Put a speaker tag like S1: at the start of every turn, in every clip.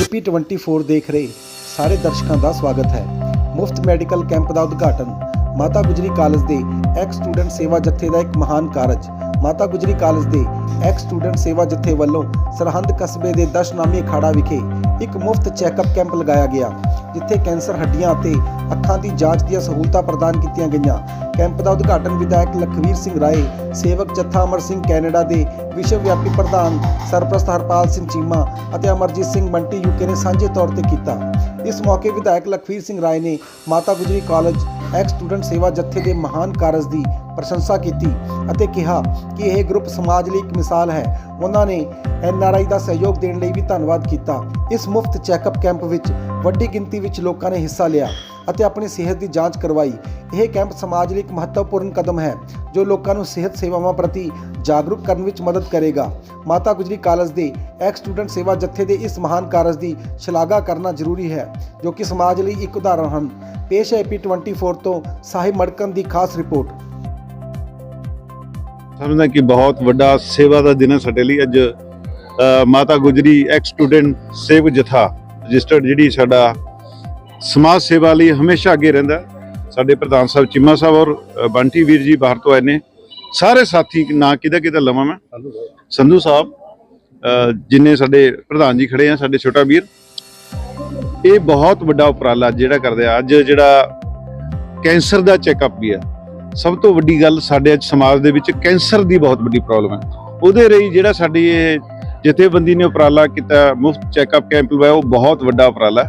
S1: AP24 ਦੇਖ ਰਹੇ ਸਾਰੇ ਦਰਸ਼ਕਾਂ ਦਾ ਸਵਾਗਤ ਹੈ। ਮੁਫਤ ਮੈਡੀਕਲ ਕੈਂਪ ਦਾ ਉਦਘਾਟਨ ਮਾਤਾ ਗੁਜਰੀ ਕਾਲਜ ਦੇ ਐਕਸ ਸਟੂਡੈਂਟ ਸੇਵਾ ਜਥੇ ਦਾ ਇੱਕ ਮਹਾਨ ਕਾਰਜ। ਮਾਤਾ ਗੁਜਰੀ ਕਾਲਜ ਦੇ ਐਕਸ ਸਟੂਡੈਂਟ ਸੇਵਾ ਜਥੇ ਵੱਲੋਂ ਸਰਹੰਦ ਕਸਬੇ ਦੇ ਦਸ਼ਨਾਮੀ ਅਖਾੜਾ ਵਿਖੇ ਇੱਕ ਮੁਫਤ ਚੈੱਕਅਪ ਕੈਂਪ ਲਗਾਇਆ ਗਿਆ। ਜਿੱਥੇ ਕੈਂਸਰ ਹੱਡੀਆਂ ਅਤੇ ਅੱਖਾਂ ਦੀ ਜਾਂਚ ਦੀਆਂ ਸਹੂਲਤਾਂ ਪ੍ਰਦਾਨ ਕੀਤੀਆਂ ਗਈਆਂ। ਕੈਂਪ ਦਾ ਉਦਘਾਟਨ ਵਿਧਾਇਕ ਲਖਵੀਰ ਸਿੰਘ ਰਾਏ, ਸੇਵਕ ਜੱਥਾ ਅਮਰ ਸਿੰਘ ਕੈਨੇਡਾ ਦੇ ਵਿਸ਼ਵ ਵਿਆਪੀ ਪ੍ਰਧਾਨ ਸਰਪ੍ਰਸਤ ਹਰਪਾਲ ਸਿੰਘ ਚੀਮਾ ਅਤੇ ਅਮਰਜੀਤ ਸਿੰਘ ਬੰਟੀ ਯੂਕੇ ਨੇ ਸਾਂਝੇ ਤੌਰ ਤੇ ਕੀਤਾ। ਇਸ ਮੌਕੇ ਵਿਧਾਇਕ ਲਖਵੀਰ ਸਿੰਘ ਰਾਏ ਨੇ ਮਾਤਾ ਗੁਜਰੀ ਕਾਲਜ ਐਕਸ ਸਟੂਡੈਂਟ ਸੇਵਾ ਜਥੇ ਦੇ ਮਹਾਨ ਕਾਰਜ ਦੀ ਪ੍ਰਸ਼ੰਸਾ ਕੀਤੀ ਅਤੇ ਕਿਹਾ ਕਿ ਇਹ ਗਰੁੱਪ ਸਮਾਜ ਲਈ ਇੱਕ ਮਿਸਾਲ ਹੈ। ਉਹਨਾਂ ਨੇ ਐਨਆਰਆਈ ਦਾ ਸਹਿਯੋਗ ਦੇਣ ਲਈ ਵੀ ਧੰਨਵਾਦ ਕੀਤਾ। ਇਸ ਮੁਫਤ ਚੈੱਕਅਪ ਕੈਂਪ ਵਿੱਚ ਵੱਡੀ ਗਿਣਤੀ ਵਿੱਚ ਲੋਕਾਂ ਨੇ ਹਿੱਸਾ ਲਿਆ ਅਤੇ ਆਪਣੀ ਸਿਹਤ ਦੀ ਜਾਂਚ ਕਰਵਾਈ। ਇਹ ਕੈਂਪ ਸਮਾਜ ਲਈ ਇੱਕ ਮਹੱਤਵਪੂਰਨ ਕਦਮ ਹੈ, ਜੋ ਲੋਕਾਂ ਨੂੰ ਸਿਹਤ ਸੇਵਾਵਾਂ ਪ੍ਰਤੀ ਜਾਗਰੂਕ ਕਰਨ ਵਿੱਚ ਮਦਦ ਕਰੇਗਾ। ਮਾਤਾ ਗੁਜਰੀ ਕਾਲਜ ਦੇ ਐਕਸ ਸਟੂਡੈਂਟ ਸੇਵਾ ਜਥੇ ਦੇ ਇਸ ਮਹਾਨ ਕਾਰਜ ਦੀ ਸ਼ਲਾਘਾ ਕਰਨਾ ਜ਼ਰੂਰੀ ਹੈ, ਜੋ ਕਿ ਸਮਾਜ ਲਈ ਇੱਕ ਉਦਾਹਰਣ ਹਨ। ਪੇਸ਼ ਹੈ ਪੀ24 ਤੋਂ ਸਾਹਿਬ ਮੜਕਨ ਦੀ ਖਾਸ ਰਿਪੋਰਟ।
S2: ਸਮਝਦਾ ਕਿ ਬਹੁਤ ਵੱਡਾ ਸੇਵਾ ਦਾ ਦਿਨ ਹੈ ਸਾਡੇ ਲਈ। ਅੱਜ ਮਾਤਾ ਗੁਜਰੀ ਐਕਸ ਸਟੂਡੈਂਟ ਸੇਵਕ ਜਥਾ ਰਜਿਸਟਰਡ, ਜਿਹੜੀ ਸਾਡਾ ਸਮਾਜ ਸੇਵਾ ਲਈ ਹਮੇਸ਼ਾ ਅੱਗੇ ਰਹਿੰਦਾ ਸਾਡੇ ਪ੍ਰਧਾਨ ਸਾਹਿਬ ਚਿੰਮਾ ਸਾਹਿਬ ਔਰ ਬੰਟੀ ਵੀਰ ਜੀ ਬਾਹਰ ਤੋਂ ਆਏ ਨੇ। ਸਾਰੇ ਸਾਥੀ ਨਾਂ ਕਿਹਦਾ ਕਿਹਦਾ ਲਵਾਂ ਮੈਂ। ਸੰਧੂ ਸਾਹਿਬ ਜਿੰਨੇ ਸਾਡੇ ਪ੍ਰਧਾਨ ਜੀ ਖੜੇ ਆ, ਸਾਡੇ ਛੋਟਾ ਵੀਰ। ਇਹ ਬਹੁਤ ਵੱਡਾ ਉਪਰਾਲਾ ਜਿਹੜਾ ਕਰਦੇ ਆ। ਅੱਜ ਜਿਹੜਾ ਕੈਂਸਰ ਦਾ ਚੈੱਕਅਪ ਵੀ ਆ। ਸਭ ਤੋਂ ਵੱਡੀ ਗੱਲ ਸਾਡੇ ਅੱਜ ਸਮਾਜ ਦੇ ਵਿੱਚ ਕੈਂਸਰ ਦੀ ਬਹੁਤ ਵੱਡੀ ਪ੍ਰੋਬਲਮ ਹੈ। ਉਹਦੇ ਲਈ ਜਿਹੜਾ ਸਾਡੀ ਇਹ ਜਥੇਬੰਦੀ ਨੇ ਉਪਰਾਲਾ ਕੀਤਾ, ਮੁਫਤ ਚੈੱਕਅਪ ਕੈਂਪ ਲਵਾਇਆ, ਉਹ ਬਹੁਤ ਵੱਡਾ ਉਪਰਾਲਾ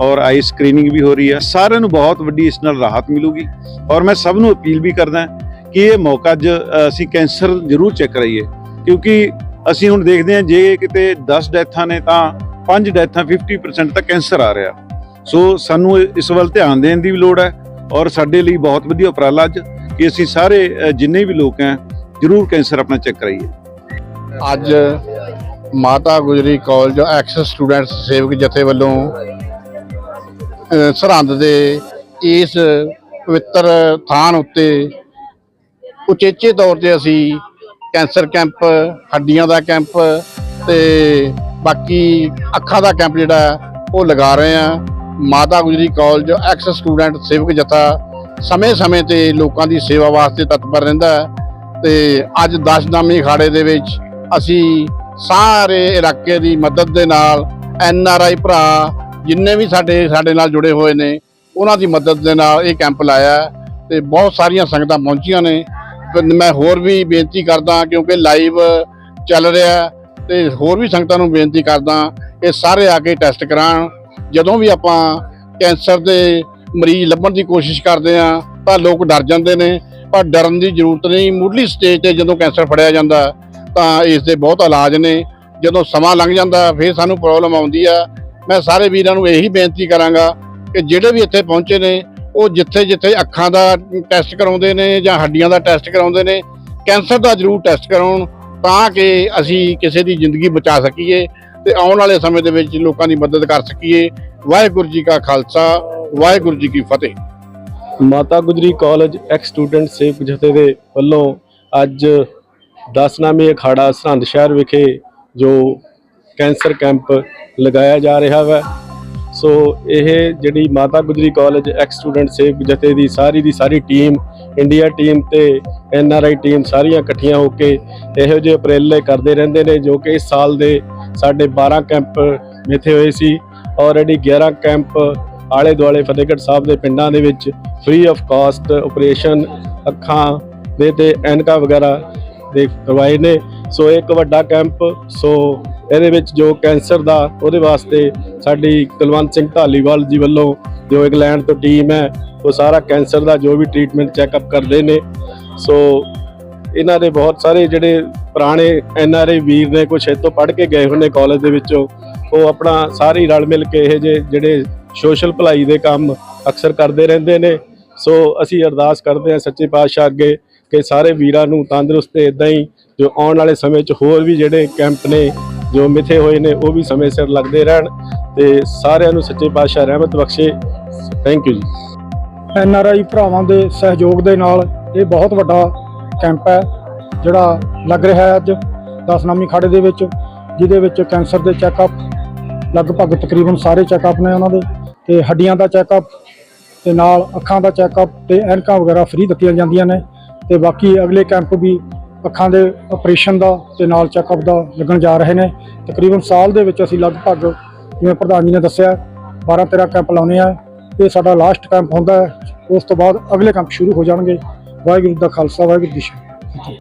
S2: ਔਰ ਆਈ ਸਕਰੀਨਿੰਗ ਵੀ ਹੋ ਰਹੀ ਹੈ। ਸਾਰਿਆਂ ਨੂੰ ਬਹੁਤ ਵੱਡੀ ਇਸ ਨਾਲ ਰਾਹਤ ਮਿਲੂਗੀ। ਔਰ ਮੈਂ ਸਭ ਨੂੰ ਅਪੀਲ ਵੀ ਕਰਦਾ ਕਿ ਇਹ ਮੌਕਾ ਅੱਜ ਅਸੀਂ ਕੈਂਸਰ ਜ਼ਰੂਰ ਚੈੱਕ ਕਰਾਈਏ ਕਿਉਂਕਿ ਅਸੀਂ ਹੁਣ ਦੇਖਦੇ ਹਾਂ, ਜੇ ਕਿਤੇ 10 ਡੈਥਾਂ ਨੇ ਤਾਂ 5 ਡੈਥਾਂ 50% ਤਾਂ ਕੈਂਸਰ ਆ ਰਿਹਾ। ਸੋ ਸਾਨੂੰ ਇਸ ਵੱਲ ਧਿਆਨ ਦੇਣ ਦੀ ਵੀ ਲੋੜ ਹੈ। ਔਰ ਸਾਡੇ ਲਈ ਬਹੁਤ ਵਧੀਆ ਉਪਰਾਲਾ ਅੱਜ। ਕਿ ਅਸੀਂ ਸਾਰੇ ਜਿੰਨੇ ਵੀ ਲੋਕ ਹੈ, ਜ਼ਰੂਰ ਕੈਂਸਰ ਆਪਣਾ ਚੈੱਕ ਕਰਾਈਏ।
S3: ਅੱਜ Mata Gujri college X students ਸੇਵਕ ਜਥੇ ਵੱਲੋਂ ਸਰਹੰਦ ਦੇ ਇਸ ਪਵਿੱਤਰ ਥਾਨ ਉੱਤੇ ਉਚੇਚੇ ਤੌਰ ਤੇ ਅਸੀਂ ਕੈਂਸਰ ਕੈਂਪ, ਹੱਡੀਆਂ ਦਾ ਕੈਂਪ ਤੇ ਬਾਕੀ ਅੱਖਾਂ ਦਾ ਕੈਂਪ ਜਿਹੜਾ ਉਹ ਲਗਾ ਰਹੇ ਆ ਮਾਤਾ ਗੁਜਰੀ ਕਾਲਜ ਐਕਸ ਸਟੂਡੈਂਟ ਸੇਵਕ ਜਥਾ ਸਮੇਂ-ਸਮੇਂ ਤੇ ਲੋਕਾਂ ਦੀ ਸੇਵਾ ਵਾਸਤੇ ਤਤਪਰ ਰਹਿੰਦਾ ਹੈ ਤੇ ਅੱਜ ਦਸ਼ਨਾਮੀ ਅਖਾੜੇ ਦੇ ਵਿੱਚ ਅਸੀਂ ਸਾਰੇ ਇਲਾਕੇ ਦੀ ਮਦਦ ਦੇ ਨਾਲ ਐਨ ਆਰ ਆਈ ਭਰਾ ਜਿੰਨੇ ਵੀ ਸਾਡੇ ਸਾਡੇ ਨਾਲ ਜੁੜੇ ਹੋਏ ਨੇ, ਉਹਨਾਂ ਦੀ ਮਦਦ ਦੇ ਨਾਲ ਇਹ ਕੈਂਪ ਲਾਇਆ ਹੈ ਤੇ ਬਹੁਤ ਸਾਰੀਆਂ ਸੰਗਤਾਂ ਪਹੁੰਚੀਆਂ ਨੇ। ਮੈਂ ਹੋਰ ਵੀ ਬੇਨਤੀ ਕਰਦਾ ਕਿਉਂਕਿ ਲਾਈਵ ਚੱਲ ਰਿਹਾ ਹੈ ਤੇ ਹੋਰ ਵੀ ਸੰਗਤਾਂ ਨੂੰ ਬੇਨਤੀ ਕਰਦਾ ਕਿ ਸਾਰੇ ਆ ਕੇ ਟੈਸਟ ਕਰਾਉਣ। ਜਦੋਂ ਵੀ ਆਪਾਂ ਕੈਂਸਰ ਦੇ ਮਰੀਜ਼ ਲੱਭਣ ਦੀ ਕੋਸ਼ਿਸ਼ ਕਰਦੇ ਆ, ਤਾਂ ਲੋਕ ਡਰ ਜਾਂਦੇ ਨੇ, ਪਰ ਡਰਨ ਦੀ ਜ਼ਰੂਰਤ ਨਹੀਂ। ਮੁੱਢਲੀ ਸਟੇਜ ਤੇ ਜਦੋਂ ਕੈਂਸਰ ਫੜਿਆ ਜਾਂਦਾ, ਤਾਂ ਇਸ ਦੇ ਬਹੁਤ ਇਲਾਜ ਨੇ। ਜਦੋਂ ਸਮਾਂ ਲੰਘ ਜਾਂਦਾ, ਫਿਰ ਸਾਨੂੰ ਪ੍ਰੋਬਲਮ ਆਉਂਦੀ ਆ। ਮੈਂ ਸਾਰੇ ਵੀਰਾਂ ਨੂੰ ਇਹੀ ਬੇਨਤੀ ਕਰਾਂਗਾ ਕਿ ਜਿਹੜੇ ਵੀ ਇੱਥੇ ਪਹੁੰਚੇ ਨੇ, ਉਹ ਜਿੱਥੇ ਜਿੱਥੇ ਅੱਖਾਂ ਦਾ ਟੈਸਟ ਕਰਾਉਂਦੇ ਨੇ ਜਾਂ ਹੱਡੀਆਂ ਦਾ ਟੈਸਟ ਕਰਾਉਂਦੇ ਨੇ ਕੈਂਸਰ ਦਾ ਜ਼ਰੂਰ ਟੈਸਟ ਕਰਾਉਣ, ਤਾਂ ਕਿ ਅਸੀਂ ਕਿਸੇ ਦੀ ਜ਼ਿੰਦਗੀ ਬਚਾ ਸਕੀਏ ਤੇ ਆਉਣ ਵਾਲੇ ਸਮੇਂ ਦੇ ਵਿੱਚ ਲੋਕਾਂ ਦੀ ਮਦਦ ਕਰ ਸਕੀਏ। ਵਾਹਿਗੁਰੂ ਜੀ ਕਾ ਖਾਲਸਾ ਵਾਹਿਗੁਰੂ ਜੀ ਕੀ ਫਤਿਹ।
S4: ਮਾਤਾ ਗੁਜਰੀ ਕਾਲਜ ਐਕਸ ਸਟੂਡੈਂਟ ਸੇਵਕ ਜਥੇ ਦੇ ਵੱਲੋਂ ਅੱਜ ਦਸਨਾਮੀ ਅਖਾੜਾ ਸਰਹੰਦ ਸ਼ਹਿਰ ਵਿਖੇ ਜੋ ਕੈਂਸਰ ਕੈਂਪ ਲਗਾਇਆ ਜਾ ਰਿਹਾ ਹੈ ਸੋ ਇਹ ਜਿਹੜੀ ਮਾਤਾ ਗੁਜਰੀ ਕਾਲਜ ਐਕਸ ਸਟੂਡੈਂਟ ਸੇਵਕ ਜਥੇ ਦੀ ਸਾਰੀ ਦੀ ਸਾਰੀ ਟੀਮ, ਇੰਡੀਆ ਟੀਮ ਤੇ ਐਨ ਆਰ ਆਈ ਟੀਮ ਸਾਰੀਆਂ ਇਕੱਠੀਆਂ ਹੋ ਕੇ ਇਹੋ ਜਿਹੇ ਉਪਰਾਲੇ ਕਰਦੇ ਰਹਿੰਦੇ ਨੇ ਜੋ ਕਿ ਇਸ ਸਾਲ ਦੇ ਸਾਡੇ 12 ਕੈਂਪ ਮਿੱਥੇ ਹੋਏ ਸੀ। ਆਲਰੇਡੀ 11 ਕੈਂਪ ਆਲੇ ਦੁਆਲੇ ਫਤਿਹਗੜ੍ਹ ਸਾਹਿਬ ਦੇ ਪਿੰਡਾਂ ਦੇ ਵਿੱਚ ਫ੍ਰੀ ਆਫ ਕਾਸਟ ਆਪਰੇਸ਼ਨ ਅੱਖਾਂ ਦੇ ਤੇ ਐਨਕਾ ਵਗੈਰਾ ਦੇ ਕਰਵਾਏ ਨੇ। ਸੋ ਇੱਕ ਵੱਡਾ ਕੈਂਪ ਸੋ ਇਹਦੇ ਵਿੱਚ ਜੋ ਕੈਂਸਰ ਦਾ, ਉਹਦੇ ਵਾਸਤੇ ਸਾਡੀ ਕੁਲਵੰਤ ਸਿੰਘ ਢਾਲੀਵਾਲ ਜੀ ਵੱਲੋਂ ਜੋ ਇੰਗਲੈਂਡ ਤੋਂ ਟੀਮ ਹੈ, ਉਹ ਸਾਰਾ ਕੈਂਸਰ ਦਾ ਜੋ ਵੀ ਟ੍ਰੀਟਮੈਂਟ ਚੈੱਕਅਪ ਕਰਦੇ ਨੇ। ਸੋ ਇਹਨਾਂ ਦੇ ਬਹੁਤ ਸਾਰੇ ਜਿਹੜੇ ਪੁਰਾਣੇ ਐਨ ਆਰ ਆਈ ਵੀਰ ਨੇ ਕੁਛ ਇੱਥੋਂ ਪੜ੍ਹ ਕੇ ਗਏ ਹੋਏ ਨੇ ਕਾਲਜ ਦੇ ਵਿੱਚੋਂ, ਉਹ ਆਪਣਾ ਸਾਰੇ ਰਲ ਮਿਲ ਕੇ ਇਹ ਜੇ ਜਿਹੜੇ ਸੋਸ਼ਲ ਭਲਾਈ ਦੇ ਕੰਮ ਅਕਸਰ ਕਰਦੇ ਰਹਿੰਦੇ ਨੇ। ਸੋ ਅਸੀਂ ਅਰਦਾਸ ਕਰਦੇ ਹਾਂ ਸੱਚੇ ਪਾਤਸ਼ਾਹ ਅੱਗੇ ਕਿ ਸਾਰੇ ਵੀਰਾਂ ਨੂੰ ਤੰਦਰੁਸਤ ਤੇ ਇਦਾਂ ਹੀ ਜੋ ਆਉਣ ਵਾਲੇ ਸਮੇਂ 'ਚ ਹੋਰ ਵੀ ਜਿਹੜੇ ਕੈਂਪ ਨੇ, ਜੋ ਮਿੱਥੇ ਹੋਏ ਨੇ, ਉਹ ਵੀ ਸਮੇਂ ਸਿਰ ਲੱਗਦੇ ਰਹਿਣ ਤੇ ਸਾਰਿਆਂ ਨੂੰ ਸੱਚੇ ਪਾਤਸ਼ਾਹ ਰਹਿਮਤ ਬਖਸ਼ੇ। ਥੈਂਕ ਯੂ ਜੀ।
S5: ਐਨ ਆਰ ਆਈ ਭਰਾਵਾਂ ਦੇ ਸਹਿਯੋਗ ਦੇ ਨਾਲ ਇਹ ਬਹੁਤ ਵੱਡਾ ਕੈਂਪ ਹੈ, ਜਿਹੜਾ ਲੱਗ ਰਿਹਾ ਹੈ ਅੱਜ ਦਸਨਾਮੀ ਖਾੜੇ ਦੇ ਵਿੱਚ, ਜਿਹਦੇ ਵਿੱਚ ਕੈਂਸਰ ਦੇ ਚੈੱਕਅਪ ਲਗਭਗ ਤਕਰੀਬਨ ਸਾਰੇ ਚੈੱਕਅਪ ਨੇ ਉਹਨਾਂ ਦੇ। ਤੇ ਹੱਡੀਆਂ ਦਾ ਚੈੱਕਅਪ ਤੇ ਨਾਲ ਅੱਖਾਂ ਦਾ ਚੈੱਕਅਪ ਤੇ ਐਨਕਾਂ ਵਗੈਰਾ ਫ੍ਰੀ ਦਿੱਤੀਆਂ ਜਾਂਦੀਆਂ ਨੇ ਤੇ ਬਾਕੀ ਅਗਲੇ ਕੈਂਪ ਵੀ ਅੱਖਾਂ ਦੇ ਆਪਰੇਸ਼ਨ ਦਾ ਤੇ ਨਾਲ ਚੈੱਕਅਪ ਦਾ ਲੱਗਣ ਜਾ ਰਹੇ ਨੇ। ਤਕਰੀਬਨ ਸਾਲ ਦੇ ਵਿੱਚ ਅਸੀਂ ਲਗਭਗ ਜਿਵੇਂ ਪ੍ਰਧਾਨ ਜੀ ਨੇ ਦੱਸਿਆ 12 13 ਕੈਂਪ ਲਾਉਣੇ ਆ ਇਹ ਸਾਡਾ ਲਾਸਟ ਕੈਂਪ ਹੁੰਦਾ ਹੈ। ਉਸ ਤੋਂ ਬਾਅਦ ਅਗਲੇ ਕੈਂਪ ਸ਼ੁਰੂ ਹੋ ਜਾਣਗੇ। ਵਾਹਿਗੁਰੂ ਜੀ ਦਾ ਖਾਲਸਾ, ਵਾਹਿਗੁਰੂ ਜੀ ਕੀ